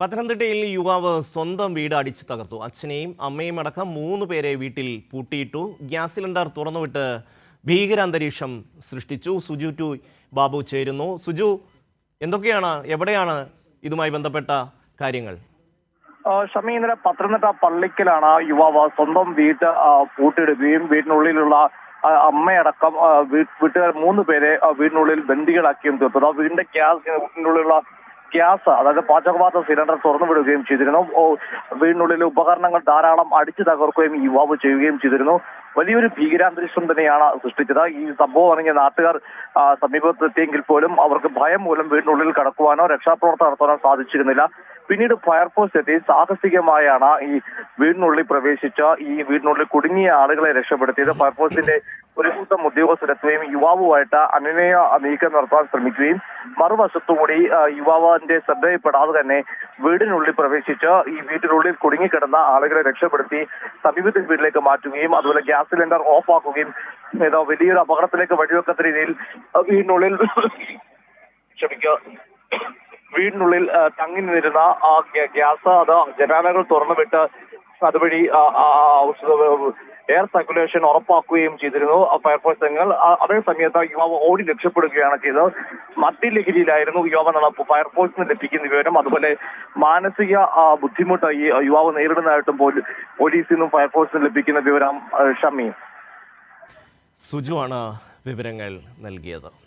പത്തനംതിട്ടയിൽ യുവാവ് സ്വന്തം വീട് അടിച്ചു തകർത്തു. അച്ഛനെയും അമ്മയും അടക്കം മൂന്ന് പേരെ വീട്ടിൽ പൂട്ടിയിട്ടു. ഗ്യാസ് സിലിണ്ടർ തുറന്നുവിട്ട് ഭീകരാന്തരീക്ഷം സൃഷ്ടിച്ചു. സുജു ടു ബാബു ചേരുന്നു. സുജു എന്തൊക്കെയാണ് എവിടെയാണ് ഇതുമായി ബന്ധപ്പെട്ട കാര്യങ്ങൾ? ഷമി ഇന്നലെ പത്തനംതിട്ട പള്ളിക്കലാണ് യുവാവ് സ്വന്തം വീട്ട് പൂട്ടിയിടുകയും വീടിനുള്ളിലുള്ള അമ്മയടക്കം വീട്ടുകാർ മൂന്ന് പേരെ വീടിനുള്ളിൽ ബന്ദികളാക്കിയും തീർത്തത് ആ വീടിന്റെ ഗ്യാസിനുള്ളിലുള്ള ഗ്യാസ് അതായത് പാചകവാത സിലിണ്ടർ തുറന്നു വിടുകയും ചെയ്തിരുന്നു. വീടിനുള്ളിലെ ഉപകരണങ്ങൾ ധാരാളം അടിച്ചു തകർക്കുകയും യുവാവ് ചെയ്യുകയും ചെയ്തിരുന്നു. വലിയൊരു ഭീകരാന്തരീക്ഷം തന്നെയാണ് സൃഷ്ടിച്ചത്. ഈ സംഭവം അറിഞ്ഞ നാട്ടുകാർ സമീപത്തെത്തിയെങ്കിൽ പോലും അവർക്ക് ഭയം മൂലം വീടിനുള്ളിൽ കടക്കുവാനോ രക്ഷാപ്രവർത്തനം നടത്താനോ സാധിച്ചിരുന്നില്ല. പിന്നീട് ഫയർഫോഴ്സ് എത്തി. സാഹസികമായാണ് ഈ വീടിനുള്ളിൽ പ്രവേശിച്ച ഈ വീടിനുള്ളിൽ കുടുങ്ങിയ ആളുകളെ രക്ഷപ്പെടുത്തിയത് ഫയർഫോഴ്സിന്റെ ഒരു കൂട്ടം ഉദ്യോഗസ്ഥരെത്തുകയും യുവാവുമായിട്ട് അനുനയ നീക്കം നടത്താൻ ശ്രമിക്കുകയും മറുവശത്തുകൂടി യുവാവിന്റെ ശ്രദ്ധയിൽപ്പെടാതെ തന്നെ വീടിനുള്ളിൽ പ്രവേശിച്ച് ഈ വീട്ടിനുള്ളിൽ കുടുങ്ങിക്കിടന്ന ആളുകളെ രക്ഷപ്പെടുത്തി സമീപത്തെ വീട്ടിലേക്ക് മാറ്റുകയും അതുപോലെ ഗ്യാസ് സിലിണ്ടർ ഓഫ് ആക്കുകയും ഏതോ വലിയൊരു അപകടത്തിലേക്ക് വഴിവെക്കാത്ത രീതിയിൽ വീടിനുള്ളിൽ ക്ഷമിക്കുക. വീടിനുള്ളിൽ തങ്ങി നിന്നിരുന്ന ആ ഗ്യ- ഗ്യാസ് അത് ജനാലകൾ തുറന്നുവിട്ട് അതുവഴി എയർ സർക്കുലേഷൻ ഉറപ്പാക്കുകയും ചെയ്തിരുന്നു. ഫയർഫോഴ്സ് അംഗങ്ങൾ അതേ സമയത്ത് യുവാവ് ഓടി രക്ഷപ്പെടുകയാണ് ചെയ്തത്. മദ്യലഹരിയിലായിരുന്നു യുവാവ് ഫയർഫോഴ്സിന് ലഭിക്കുന്ന വിവരം. അതുപോലെ മാനസിക ബുദ്ധിമുട്ട് ഈ യുവാവ് നേരിടുന്നതായിട്ടും പോലീ- പോലീസിൽ നിന്നും ഫയർഫോഴ്സിന് ലഭിക്കുന്ന വിവരം ഷമി. സുജു ആണ് വിവരങ്ങൾ നൽകിയത്.